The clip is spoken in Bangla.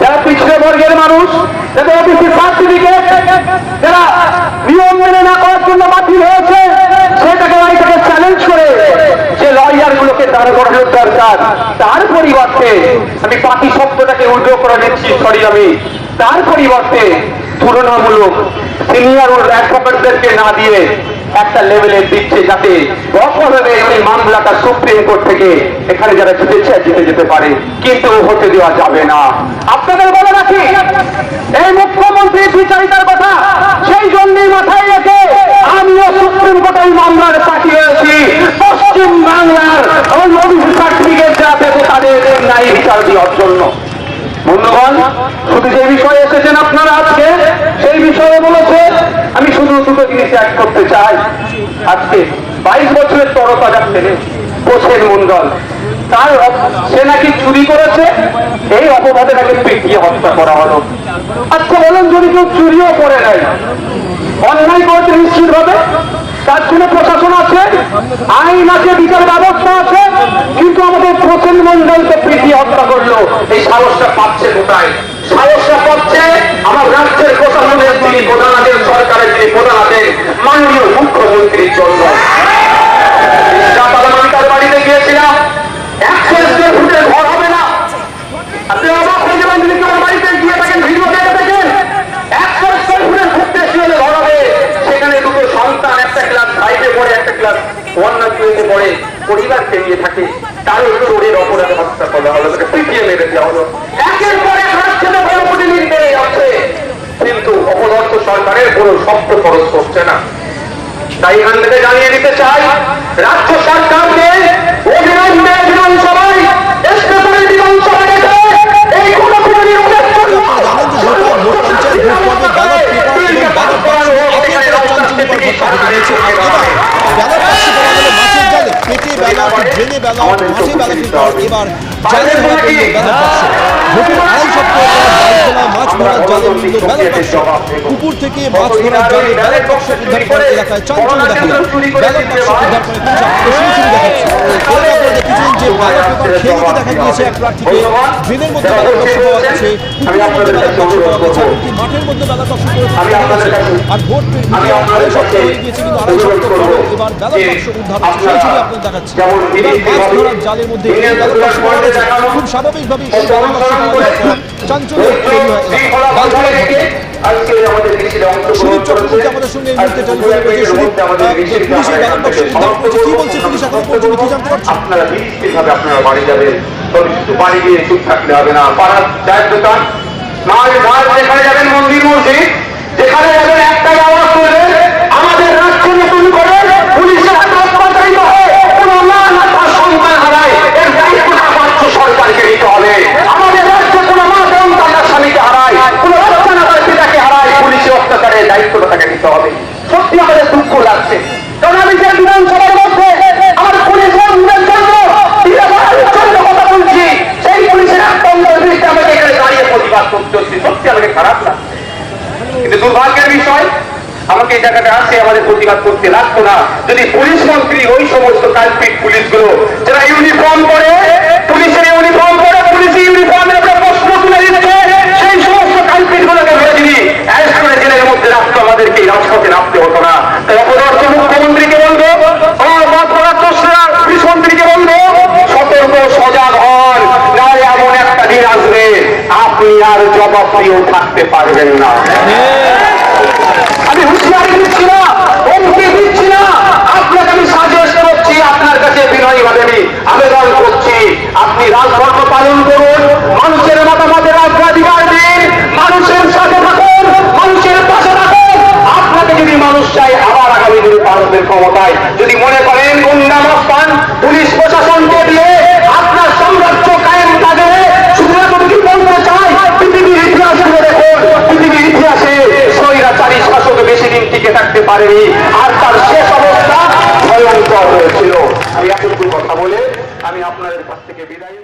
যারা পিছিয়ে বর্গের মানুষ, যাদের অফিসের সার্টিফিকেট যারা নিয়ম মেনে না করার জন্য বাতিল হয়েছে, সেটাকে আইটাকে চ্যালেঞ্জ করে যে লয়ার গুলোকে দাঁড় করানোর দরকার। তার পরিবর্তে আমি পাতি শব্দটাকে উল্টো করে নিচ্ছি সরি আমি। তার পরিবর্তে তুলনামূলক সিনিয়র অ্যাডভোকেটদেরকে না দিয়ে একটা লেভেলে দিচ্ছে যাতে অপভাবে এই মামলাটা সুপ্রিম কোর্ট থেকে এখানে যারা জিতেছে, জিতে যেতে পারে। কিন্তু হতে দেওয়া যাবে না। আপনাদের বলে রাখি, এই মুখ্যমন্ত্রী বিচারিতার কথা সেই জন্যই মাথায় রেখে আমিও সুপ্রিম কোর্টে এই মামলার সাক্ষী হয়েছি পশ্চিম বাংলার ওই যা পেতে তাদের ন্যায় বিচার দেওয়ার জন্য। বন্ধুগণ, শুধু যে বিষয়ে এসেছেন আপনারা আজকে, সেই বিষয়ে বলেছে দুটো জিনিস অ্যাড করতে চাই আজকে। বাইশ বছরের তরতাজা ছেলে কোষের মন্ডল তার সে নাকি চুরি করেছে, এই অপবাদে নাকি পিটিয়ে হত্যা করা হলো। আচ্ছা বলুন, যদি কেউ চুরিও করে নেয়, অন্যায় করেছে নিশ্চিত হবে তার জন্য প্রশাসন আছে, আইন আছে, বিচার ব্যবস্থা আছে, কিন্তু আমাদের প্রসেন মন্ডলকে পিটিয়ে হত্যা করল। এই সাহসটা পাচ্ছে কোথায়? সাহসটা পাচ্ছে আমার একটা ক্লাস ফাইভে পড়ে, একটা ক্লাস ওয়ান না টুয়েতে পড়ে, পরিবার পেরিয়ে থাকে। তার চোরের অপরাধে হত্যা করা হলো, তাকে পিটিয়ে মেরে দেওয়া হলো। একের পরে এক রাজ্যে বড় যাচ্ছে কিন্তু অপদর্থ সরকারের কোনো শব্দ খরচ করছে না। তাই এখান থেকে জানিয়ে দিতে চাই, রাজ্য সরকারকে ঘটনা ঘটে এবার বলা হলো মাছের জালে। পেটে ব্যালট ড্রেনে ব্যালট মাঠে পর এবার জালে ধরা পড়ল ব্যালট বাক্স ভোটের আড়াই সপ্তাহ পর বাইকবেলা মাছ ধরার জালে মিলল পুকুর থেকে মাছ ধরার জালে ব্যালট বাক্স উদ্ধার এলাকায় চাঞ্চল্য দেখা গেল। ব্যালট বাক্স উদ্ধার করে পুলিশ আপনাদের শুরু দেখাচ্ছে। এর আপনারা দেখেছেন যে ব্যালট পেপার খেয়ে নিতে দেখা গিয়েছে এক প্রার্থীকে। ড্রেনের মধ্যে ব্যালট বাক্স পাওয়া গেছে পুকুরের মধ্যে ব্যালট বাক্স পাওয়া গেছে এমনকি মাঠের মধ্যে ব্যালট বাক্স গেছে আর ভোট মিলিয়ে আড়াই সপ্তাহ হয়ে গিয়েছে কিন্তু আড়াই সপ্তাহ পরে এবার ব্যালট বাক্স উদ্ধার সেই ছবি আপনাদের দেখাচ্ছি। এবার মাছ ধরার জালের মধ্যে এই ব্যালট বাক্স পাওয়া গেছে খুব স্বাভাবিকভাবে এই ব্যালট বাক্স চাঞ্চল্য তৈরি হয়। বালতলার চক্রবর্তী আমাদের সঙ্গে এই মুহূর্তে টেলিফোনে রয়েছে সুদীপ পুলিশের ব্যালট বাক্স উদ্ধার করেছে কি বলছে পুলিশ এখনও? পর্যন্ত কি জানতে পারছ আপনারা বাড়ি যাবেন। গিয়ে চুপ থাকলে হবে না। পাড়ার চায়ের দোকান মাছ ঘাট যেখানে যাবেন মন্দির মসজিদ যেখানে যাবেন একটাই আওয়াজ তুলবেন খারাপ লাগছে কিন্তু দুর্ভাগ্যের বিষয়, আমাকে এই জায়গাটা আসে, আমাদের প্রতিবাদ করতে লাগতো না। যদি পুলিশ মন্ত্রী ওই সমস্ত পুলিশগুলো যারা ইউনিফর্ম পরে পুলিশের ইউনিফর্ম পরে পুলিশের ইউনিফর্মের উপরে প্রশ্ন তুলে দিচ্ছে সেই সমস্ত কালপিট গুলোকে ধরে দিবি অ্যারেস্ট করে জেলের মধ্যে রাখতো আমাদেরকে এই রাজপথে নামতে হতো না তাই অপদর্থ মুখ্যমন্ত্রীকে বলব ও মহাপ্রদাত্তরা পুলিশ মন্ত্রীকে বলব সতর্ক সজাগ হন নাহলে এমন একটা দিন আসবে আপনি আর জবাবদিও থাকতে পারবেন না। আমি হুঁশিয়ারি দিচ্ছি না, হুমকি দিচ্ছি না। আপনাকে আমি সাজেস্ট করছি, আপনার কাছে বিনয়ী ভাবে আমি আবেদন করছি। আপনি রাজধর্ম পালন করুন, মানুষের মতামতের অগ্রাধিকার দিন, মানুষের সাথে থাকুন, মানুষের পাশে থাকুন। আপনাকে যদি মানুষ চাই আবার আগামী দিনে ভারতের ক্ষমতায় পারেনি। আর তার শেষ অবস্থা ভয়ঙ্কর হয়েছিল। আমি এতটুকু কথা বলে আমি আপনাদের কাছ থেকে বিদায়